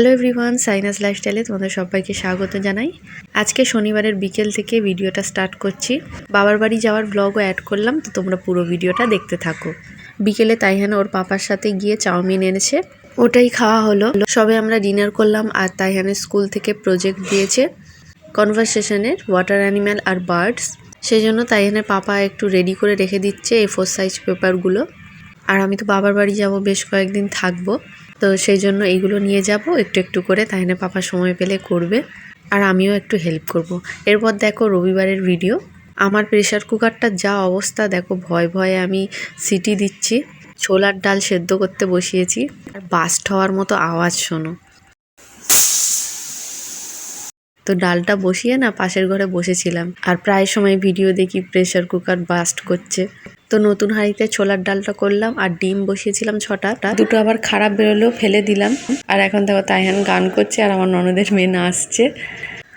Hello everyone, sinus লাইফস্টাইলে তোমাদের সবাইকে স্বাগত জানাই। আজকে শনিবারের বিকেল থেকে ভিডিওটা স্টার্ট করছি। বাবার বাড়ি যাওয়ার ব্লগও অ্যাড করলাম, তো তোমরা পুরো ভিডিওটা দেখতে থাকো। বিকেলে তাইহান ওর পাপার সাথে গিয়ে চাউমিন এনেছে। ওটাই খাওয়া হলো। সবে আমরা ডিনার করলাম আর তাইহানের স্কুল থেকে প্রজেক্ট দিয়েছে কনভারসেশনের ওয়াটার অ্যানিম্যাল আর বার্ডস সেই জন্য তাইহানের পাপা একটু রেডি করে রেখে দিচ্ছে এ ফোর সাইজ পেপারগুলো আর আমি তো বাবার বাড়ি যাব, বেশ কয়েকদিন থাকব। তো সেই জন্য এইগুলো নিয়ে যাব, একটু একটু করে, তাই না পাপা সময় পেলে করবে। আর আমিও একটু হেল্প করব। এরপর দেখো রবিবারের ভিডিও আমার প্রেশার কুকারটার যা অবস্থা, দেখো ভয় ভয়ে আমি সিটি দিচ্ছি। ছোলার ডাল সেদ্ধ করতে বসিয়েছি। আর বাস্ট হওয়ার মতো আওয়াজ শোনো। তো ডালটা বসিয়ে না পাশের ঘরে বসেছিলাম। আর প্রায় সময় ভিডিও দেখি প্রেশার কুকার বাস্ট করছে। তো নতুন হাঁড়িতে ছোলার ডালটা করলাম আর ডিম বসিয়েছিলাম ছটা দুটো আবার খারাপ বেরোলেও ফেলে দিলাম। আর এখন দেখো তাইহান গান করছে আর আমার ননদের মেয়ে নাচছে।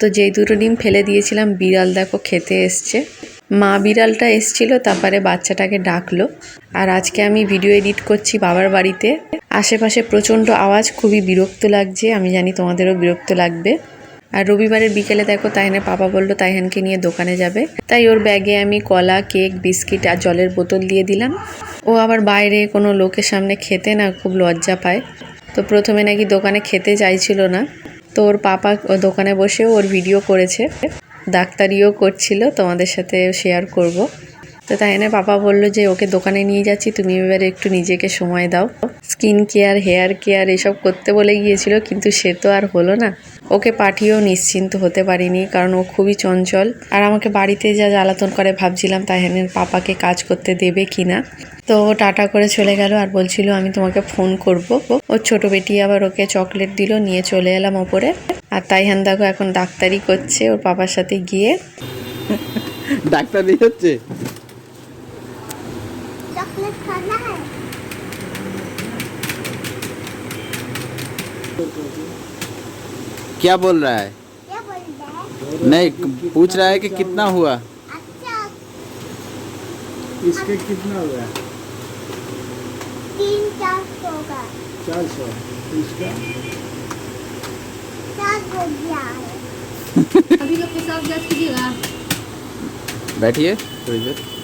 তো যেই দুটো ডিম ফেলে দিয়েছিলাম, বিড়াল দেখো খেতে এসছে। মা বিড়ালটা এসছিল, তারপরে বাচ্চাটাকে ডাকলো। আর আজকে আমি ভিডিও এডিট করছি বাবার বাড়িতে। আশেপাশে প্রচণ্ড আওয়াজ, খুবই বিরক্ত লাগছে। আমি জানি তোমাদেরও বিরক্ত লাগবে। আর রবিবারের বিকেলে দেখো তাইহানের পাপা বলল তাইহানকে নিয়ে দোকানে যাবে। তাই ওর ব্যাগে আমি কলা, কেক, বিস্কিট আর জলের বোতল দিয়ে দিলাম। ও আবার বাইরে কোনো লোকের সামনে খেতে না খুব লজ্জা পায়। তো প্রথমে নাকি দোকানে খেতে চাইছিল না। তো ওর পাপা দোকানে বসেও ওর ভিডিও করেছে। ডাক্তারিও করছিল, তোমাদের সাথে শেয়ার করব। তো তাই না পাপা বলল যে ওকে দোকানে নিয়ে যাচ্ছি, তুমি এবারে একটু নিজেকে সময় দাও। স্কিন কেয়ার হেয়ার কেয়ার এসব করতে বলে গিয়েছিল, কিন্তু সে তো আর হলো না। ওকে পাঠিয়েও নিশ্চিন্ত হতে পারিনি, কারণ ও খুবই চঞ্চল। আর আমাকে বাড়িতে যা জ্বালাতন করে ভাবছিলাম তাহেনের পাপাকে কাজ করতে দেবে কি না তো ও টাটা করে চলে গেল আর বলছিল, আমি তোমাকে ফোন করব। ওর ছোট বেটি আবার ওকে চকলেট দিল, নিয়ে চলে এলাম ওপরে। আর তাইহান দেখো এখন ডাক্তারি করছে, ওর পাপার সাথে গিয়ে। ডাক্তারি হচ্ছে क्या बोल रहा है? क्या बोल रहा है? नहीं पूछ रहा है कि कितना हुआ? अच्छा। इसके कितना हुआ? तीन चार सौ का। चार सौ। इसका? चार हो। अभी लोग के साथ कीजिएगा। बैठिए थोड़ी देर।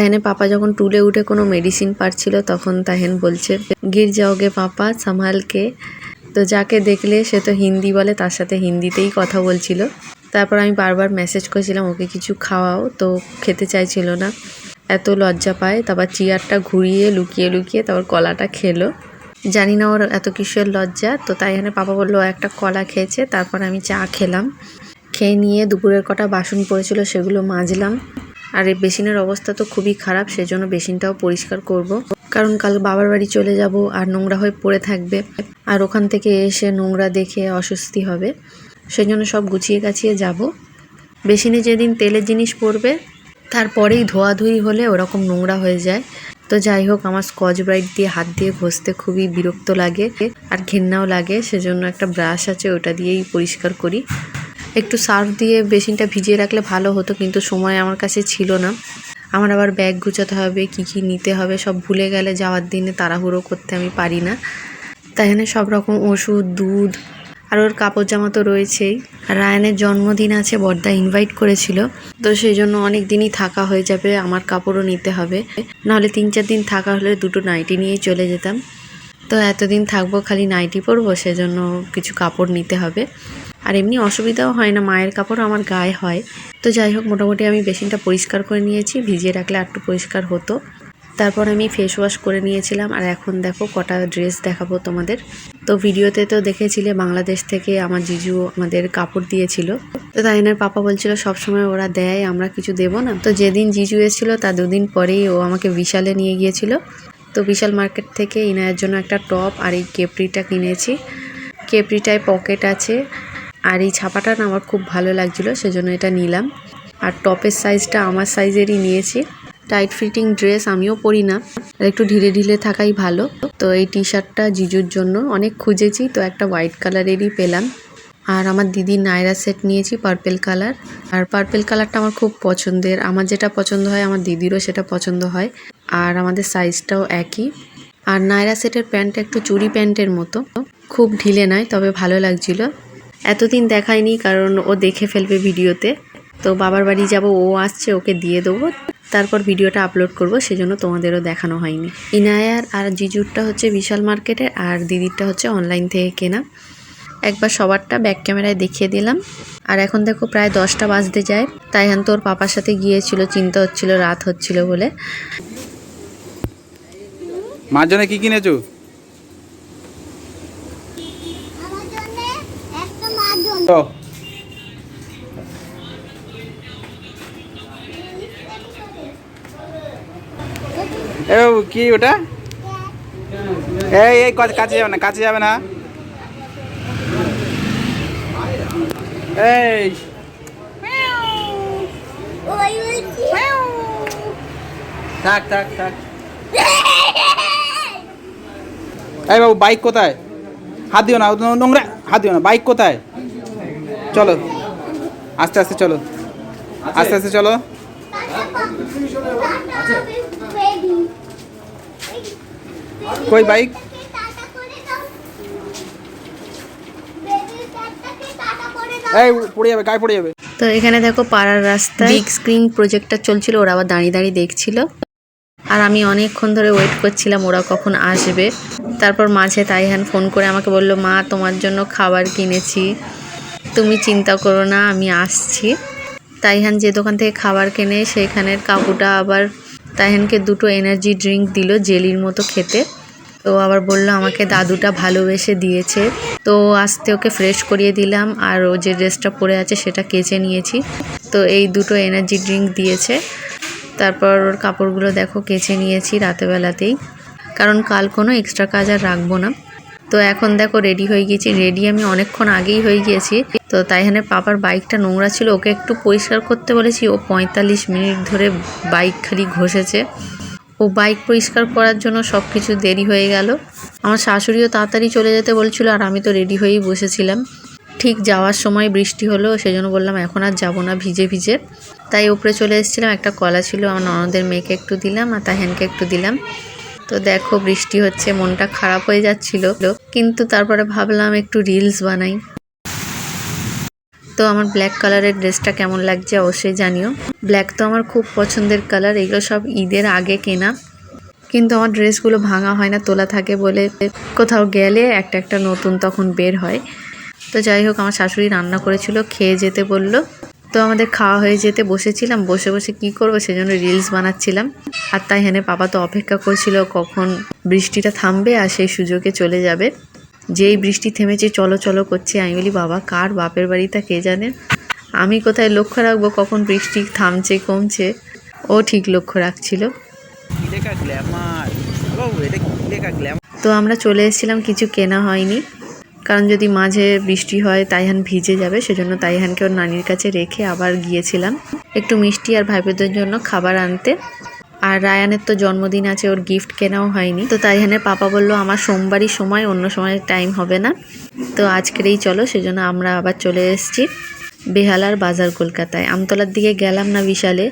তাহেনে পাপা যখন টুলে উঠে কোনো মেডিসিন পাচ্ছিল তখন তাহেন বলছে, গির যাওগে পাপা সামালকে তো যাকে দেখলে সে তো হিন্দি বলে, তার সাথে হিন্দিতেই কথা বলছিল। তারপর আমি বারবার মেসেজ করেছিলাম, ওকে কিছু খাওয়াও, তো খেতে চাইছিল না। এত লজ্জা পায়, তারপর চেয়ারটা ঘুরিয়ে লুকিয়ে লুকিয়ে তারপর কলাটা খেলো। জানি না ওর এত কিসের লজ্জা, তো তাই এখানে পাপা বলল, একটা কলা খেয়েছে, তারপর আমি চা খেলাম। খেয়ে নিয়ে দুপুরের কটা বাসন পড়েছিল, সেগুলো মাজলাম। আর এই বেসিনের অবস্থা তো খুবই খারাপ, সেজন্য বেসিনটাও পরিষ্কার করব। কারণ কাল বাবার বাড়ি চলে যাব, আর নোংরা হয়ে পড়ে থাকবে। আর ওখান থেকে এসে নোংরা দেখে অস্বস্তি হবে। সেই জন্য সব গুছিয়ে গাছিয়ে যাব। বেসিনে যেদিন তেলের জিনিস পড়বে, তারপরেই ধোয়াধুয়ি হলে ওরকম নোংরা হয়ে যায়। তো যাই হোক, আমার স্কচ ব্রাইট দিয়ে হাত দিয়ে ঘষতে খুবই বিরক্ত লাগে, আর ঘেন্নাও লাগে। সেজন্য একটা ব্রাশ আছে, ওটা দিয়েই পরিষ্কার করি। একটু সার্ফ দিয়ে বেসিনটা ভিজিয়ে রাখলে ভালো হতো, কিন্তু সময় আমার কাছে ছিল না। আমার আবার ব্যাগ গুছাতে হবে, কি কি নিতে হবে, সব ভুলে গেলে যাওয়ার দিনে তাড়াহুড়ো করতে আমি পারি না। তাই এখানে সব রকম ওষুধ, দুধ আর ওর কাপড় জামা তো রয়েছেই। রায়ানের জন্মদিন আছে, বর্দা ইনভাইট করেছিল, তো সেই জন্য অনেক দিনই থাকা হয়ে যাবে, আমার কাপড়ও নিতে হবে। নাহলে তিন চার দিন থাকা হলে দুটো নাইটি নিয়েই চলে যেতাম। তো এতদিন থাকব খালি নাইটি পরবো, সেজন্য কিছু কাপড় নিতে হবে। আর এমনি অসুবিধাও হয় না, মায়ের কাপড় আমার গায়ে হয়। তো যাই হোক, মোটামুটি আমি বেসিনটা পরিষ্কার করে নিয়েছি, ভিজিয়ে রাখলে একটু পরিষ্কার হতো। তারপর আমি ফেস ওয়াশ করে নিয়েছিলাম, আর এখন দেখো কটা ড্রেস দেখাবো তোমাদের। তো ভিডিওতে তো দেখেছিলে, বাংলাদেশ থেকে আমার জিজু আমাদের কাপড় দিয়েছিল। তো তাইনের পাপা বলছিল সবসময় ওরা দেয়, আমরা কিছু দেবো না। তো যেদিন জিজু এসেছিল, তা দুদিন পরেই ও আমাকে বিশালে নিয়ে গিয়েছিল। তো বিশাল মার্কেট থেকে ইনায়ের জন্য একটা টপ আর এই কেপরিটা কিনেছি। কেপরিটায় পকেট আছে। আর এই ছাপাটা না আমার খুব ভালো লাগছিল, সেজন্য এটা নিলাম। আর টপের সাইজটা আমার সাইজেরই নিয়েছি। টাইট ফিটিং ড্রেস আমিও পরি না। আর একটু ঢিলে ঢিলে থাকাই ভালো। তো এই টি শার্টটা জিজুর জন্য। অনেক খুঁজেছি, তো একটা হোয়াইট কালারেরই পেলাম। আর আমার দিদির নায়রা সেট নিয়েছি, পার্পেল কালার। আর পার্পেল কালারটা আমার খুব পছন্দের। আমার যেটা পছন্দ হয়, আমার দিদিরও সেটা পছন্দ হয়। আর আমাদের সাইজটাও একই। আর নায়রা সেটের প্যান্টটা একটু চুড়ি প্যান্টের মতো। খুব ঢিলে নয়, তবে ভালো লাগছিল। এতদিন দেখায়নি কারণ ও দেখে ফেলবে ভিডিওতে। তো বাবার বাড়ি যাব, ও আসছে, ওকে দিয়ে দেবো। তারপর ভিডিওটা আপলোড করব, সেজন্য তোমাদেরও দেখানো হয়নি। ইনায়ার আর জিজুরটা হচ্ছে বিশাল মার্কেটে, আর দিদিরটা হচ্ছে অনলাইন থেকে কেনা। একবার সবারটা ব্যাক ক্যামেরায় দেখিয়ে দিলাম। আর এখন দেখো, প্রায় দশটা বাজতে যায়। তাই হান তোর পাপার সাথে গিয়েছিল, চিন্তা হচ্ছিল, রাত হচ্ছিল বলে। মার জন্য কি কিনেছো? কি ওটা? এই এই কাছে যাবে না কাছে যাবে না। এই। থাক থাক থাক। এই বাবু বাইক কোথায়? হাত দিও না নোংরা হাত দিও না বাইক কোথায়? চলো। আস্তে আস্তে চলো। আস্তে আস্তে চলো। কই বাইক এই পড়ে যাবে গায়ে পড়ে যাবে। তো এখানে দেখো পাড়ার রাস্তায় বিগ স্ক্রিন প্রজেক্টটা চলছিল ওরা আবার দাঁড়িয়ে দাঁড়িয়ে দেখছিল। আর আমি অনেকক্ষণ ধরে ওয়েট করছিলাম ওরা কখন আসবে। তারপর মাঝে তাইহান ফোন করে আমাকে বলল, মা, তোমার জন্য খাবার কিনেছি। তুমি চিন্তা করো না, আমি আসছি। তাইহান যে দোকান থেকে খাবার কেনে সেইখানের কাকুটা আবার তাইহানকে দুটো এনার্জি ড্রিঙ্ক দিল, জেলির মতো খেতে। তো আবার বলল, আমাকে দাদুটা ভালোবেসে দিয়েছে। তো আস্তে ওকে ফ্রেশ করিয়ে দিলাম, আর ও যে ড্রেসটা পরে আছে, সেটা কেচে নিয়েছি। তো এই দুটো এনার্জি ড্রিঙ্ক দিয়েছে। তারপর ওর কাপড়গুলো দেখো কেচে নিয়েছি রাতেবেলাতেই। কারণ কাল কোনো এক্সট্রা কাজ আর রাখব না। তো এখন দেখো রেডি হয়ে গিয়েছি। রেডি আমি অনেকক্ষণ আগেই হয়ে গিয়েছি। তো তাই এখানে পাপার বাইকটা নোংরা ছিল। ওকে একটু পরিষ্কার করতে বলেছি। ও পঁয়তাল্লিশ মিনিট ধরে বাইক খালি ঘষেছে। ও বাইক পরিষ্কার করার জন্য সব কিছু দেরি হয়ে গেল। আমার শাশুড়িও তাড়াতাড়ি চলে যেতে বলছিল আর আমি তো রেডি হয়েই বসেছিলাম। ঠিক যাওয়ার সময় বৃষ্টি হলো, সেজন্য বললাম, এখন আর যাব না ভিজে ভিজে। তাই উপরে চলে এসেছিলাম, একটা কলা ছিল, আমার ননদের মেয়েকে একটু দিলাম আর তাহেনকে একটু দিলাম। তো দেখো বৃষ্টি হচ্ছে, মনটা খারাপ হয়ে যাচ্ছিল। কিন্তু তারপরে ভাবলাম একটু রিলস বানাই। তো আমার ব্ল্যাক কালারের ড্রেসটা কেমন লাগছে অবশ্যই জানিও। ব্ল্যাক তো আমার খুব পছন্দের কালার এগুলো সব ঈদের আগে কেনা। কিন্তু আমার ড্রেসগুলো ভাঙা হয় না, তোলা থাকে বলে কোথাও গেলে একটা একটা নতুন তখন বের হয়। তো যাই হোক, আমার শাশুড়ি রান্না করেছিল, খেয়ে যেতে বলল। তো আমাদের খাওয়া হয়ে যেতে বসেছিলাম বসে বসে কি করব সেজন্য রিলস বানাচ্ছিলাম। আর তাই হেনে পাপা তো অপেক্ষা করছিল কখন বৃষ্টিটা থামবে আর সেই সুযোগে চলে যাবে। যেই বৃষ্টি থেমেছে চলো চলো করছে। আমি বলি বাবা কার বাপের বাড়িটা কে জানে? আমি কোথায় লক্ষ্য রাখব? কখন বৃষ্টি থামছে কমছে? ও ঠিক লক্ষ্য রাখছিল। তো আমরা চলে এসেছিলাম কিছু কেনা হয়নি। কারণ যদি মাঝে বৃষ্টি হয়, তাইহান ভিজে যাবে, সেজন্য তাইহানকে ওর নানির কাছে রেখে আবার গিয়েছিলাম। একটু মিষ্টি আর ভাইবোদের জন্য খাবার আনতে। আর রায়ানের তো জন্মদিন আছে, ওর গিফট কেনাও হয়নি। তো তাইহানের পাপা বলল, আমার সোমবারই সময়, অন্য সময় টাইম হবে না। তো আজকেরই চলো, সেজন্য আমরা আবার চলে এসেছি বেহালার বাজার কলকাতায়। আমতলার দিকে গেলাম না বিশালে,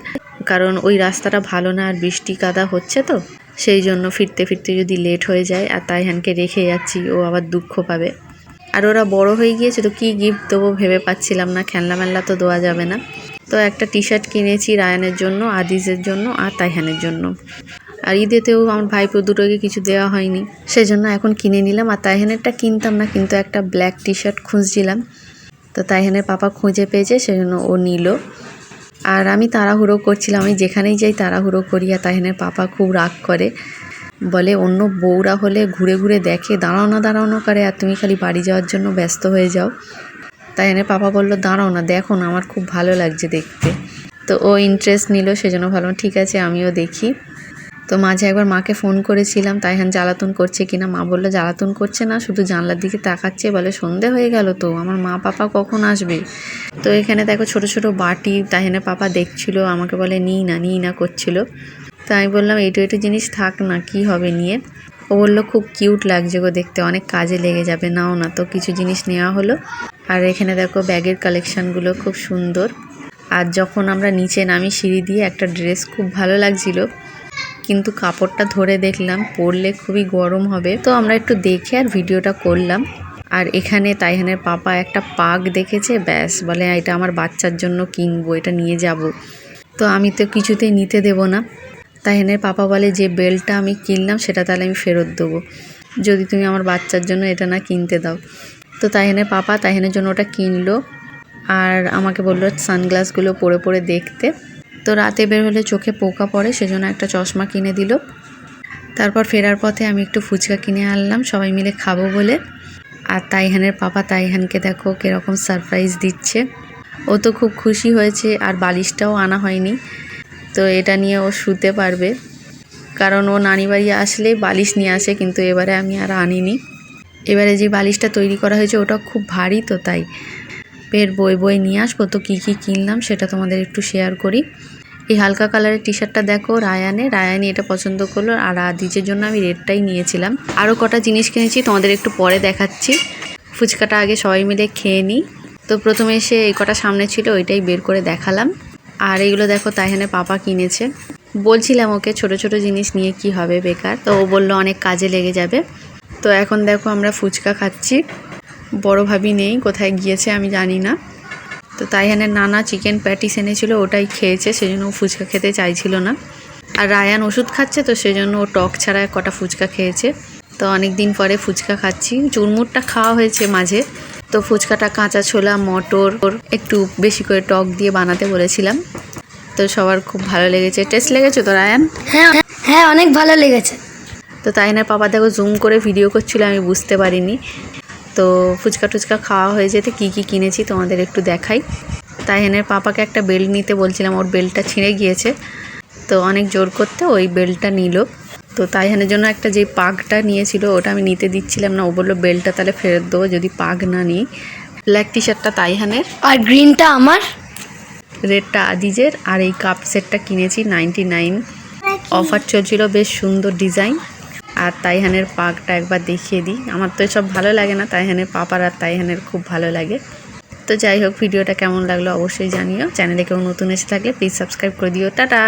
কারণ ওই রাস্তাটা ভালো না, আর বৃষ্টি কাদা হচ্ছে তো। সেই জন্য ফিরতে ফিরতে যদি লেট হয়ে যায়, আর তাইহানকে রেখে যাচ্ছি, ও আবার দুঃখ পাবে। আর ওরা বড় হয়ে গিয়েছে তো কী গিফট দেবো ভেবে পাচ্ছিলাম না, খেলনা মেলনা তো দেওয়া যাবে না। তো একটা টি শার্ট কিনেছি রায়ানের জন্য, আদিজের জন্য আর তাইহানের জন্য। আর ঈদেতেও আমার ভাইপো দুটোকে কিছু দেওয়া হয়নি। সেজন্য এখন কিনে নিলাম আর তাইহানেরটা কিনতাম না, কিন্তু একটা ব্ল্যাক টি শার্ট খুঁজছিলাম। তো তাইহানের পাপা খুঁজে পেয়েছে, সেজন্য ও নিল। আর আমি তাড়াহুড়ো করছিলাম, আমি যেখানেই যাই তাড়াহুড়ো করি আর তাহিনের পাপা খুব রাগ করে। বলে, অন্য বউরা হলে ঘুরে ঘুরে দেখে। দাঁড়াও না দাঁড়াও না করে, আর তুমি খালি বাড়ি যাওয়ার জন্য ব্যস্ত হয়ে যাও। তাই এনে পাপা বলল, দাঁড়াও না, দেখো না, আমার খুব ভালো লাগছে দেখতে। তো ও ইন্টারেস্ট নিল, সেজন্য ভাবলাম ঠিক আছে, আমিও দেখি। তো মাঝে একবার মাকে ফোন করেছিলাম তাইহান জ্বালাতন করছে কিনা? মা বলল, জ্বালাতন করছে না, শুধু জানলার দিকে তাকাচ্ছে। বলে, সন্ধে হয়ে গেল তো, আমার মা পাপা কখন আসবে? তো এখানে দেখো ছোট ছোট বাটি, তাই তাহেনে পাপা দেখছিল, আমাকে বলে, নিই না নিই না, করছিল। তো আমি বললাম, এইটু এইটু জিনিস থাক না, কি হবে নিয়ে? ও বলল, খুব কিউট লাগছে গো দেখতে, অনেক কাজে লেগে যাবে, নাও না। তো কিছু জিনিস নেওয়া হলো। আর এখানে দেখো, ব্যাগের কালেকশানগুলো খুব সুন্দর। আর যখন আমরা নিচে নামি সিঁড়ি দিয়ে, একটা ড্রেস খুব ভালো লাগছিল। কিন্তু কাপড়টা ধরে দেখলাম, পরলে খুবই গরম হবে। তো আমরা একটু দেখে আর ভিডিওটা করলাম। আর এখানে তাইহানের পাপা একটা পাক দেখেছে, ব্যাস, বলে, এটা আমার বাচ্চার জন্য কিনবো, এটা নিয়ে যাব। তো আমি তো কিছুতেই নিতে দেব না। তাইহানের পাপা বলে যে বেল্টটা আমি কিনলাম, সেটা তাহলে আমি ফেরত দেবো। যদি তুমি আমার বাচ্চার জন্য এটা না কিনতে দাও। তো তাইহানের পাপা তাইহানের জন্য ওটা কিনলো আর আমাকে বলল, সানগ্লাসগুলো পরে পরে দেখতে। তো রাতে বের হলে চোখে পোকা পড়ে, সেজন্য একটা চশমা কিনে দিল। তারপর ফেরার পথে আমি একটু ফুচকা কিনে আনলাম, সবাই মিলে খাব বলে। আর তাইহানের পাপা তাইহানকে দেখো কীরকম সারপ্রাইজ দিচ্ছে। ও তো খুব খুশি হয়েছে, আর বালিশটাও আনা হয়নি। তো এটা নিয়ে ও শুতে পারবে। কারণ ও নানি বাড়ি আসলেই বালিশ নিয়ে আসে, কিন্তু এবারে আমি আর আনিনি। এবারে যে বালিশটা তৈরি করা হয়েছে, ওটা খুব ভারী তো তাই। বের বই বই নিয়ে আসব, তো কী কী কিনলাম সেটা তোমাদের একটু শেয়ার করি। এই হালকা কালারের টি শার্টটা দেখো রায়ানে রায়ানি এটা পছন্দ করল, আর আদিজের জন্য আমি রেডটাই নিয়েছিলাম। আরও কটা জিনিস কিনেছি, তোমাদের একটু পরে দেখাচ্ছি। ফুচকাটা আগে সবাই মিলে খেয়ে নিই। তো প্রথমে এসে এই কটা সামনে ছিল, ওইটাই বের করে দেখালাম। আর এইগুলো দেখো তাইহানে পাপা কিনেছে। বলছিলাম ওকে ছোট ছোট জিনিস নিয়ে কি হবে বেকার। তো ও বলল অনেক কাজে লেগে যাবে। তো এখন দেখো আমরা ফুচকা খাচ্ছি। বড় ভাবি নেই, কোথায় গিয়েছে আমি জানি না। তো তাইহানের নানা চিকেন প্যাটিস এনেছিল, ওটাই খেয়েছে, সেজন্য ও ফুচকা খেতে চাইছিল না। আর রায়ান ওষুধ খাচ্ছে তো সেজন্য ও টক ছাড়া কটা ফুচকা খেয়েছে। তো অনেক দিন পরে ফুচকা খাচ্ছি। চুরমুরটা খাওয়া হয়েছে মাঝে। তো ফুচকাটা কাঁচা ছোলা মটর একটু বেশি করে টক দিয়ে বানাতে বলেছিলাম। তো সবার খুব ভালো লেগেছে। টেস্ট লেগেছে তো রায়ান? হ্যাঁ হ্যাঁ অনেক ভালো লেগেছে। তো তাই তাইনার পাপা দেখো জুম করে ভিডিও করছিল আমি বুঝতে পারিনি। তো ফুচকা টুচকা খাওয়া হয়ে যেতে কী কী কিনেছি তোমাদের একটু দেখাই। তাই তাইহানের পাপাকে একটা বেল্ট নিতে বলছিলাম ওর বেল্টটা ছিঁড়ে গিয়েছে। তো অনেক জোর করতে ওই বেল্টটা নিল। তো তাইহানের জন্য একটা যে পাগটা নিয়েছিল ওটা আমি নিতে দিচ্ছিলাম না। ও বলল বেল্টটা তাহলে ফেরত দেবো যদি পাগ না নিই। ব্ল্যাক টি শার্টটা তাইহানের। আর গ্রিনটা আমার? রেডটা আদিজের। আর এই কাপ সেটটা কিনেছি নাইনটি নাইন অফার চলছিল বেশ সুন্দর ডিজাইন আর তাইহানের পাকটা একবার দেখিয়ে দিই। আমার তো সব ভালো লাগে না তাইহানের পাপার আর তাইহানের খুব ভালো লাগে। তো যাই হোক ভিডিওটা কেমন লাগল অবশ্যই জানিও। চ্যানেলে কেউ নতুন এসে থাকলে প্লিজ সাবস্ক্রাইব করে দিও। টাটা!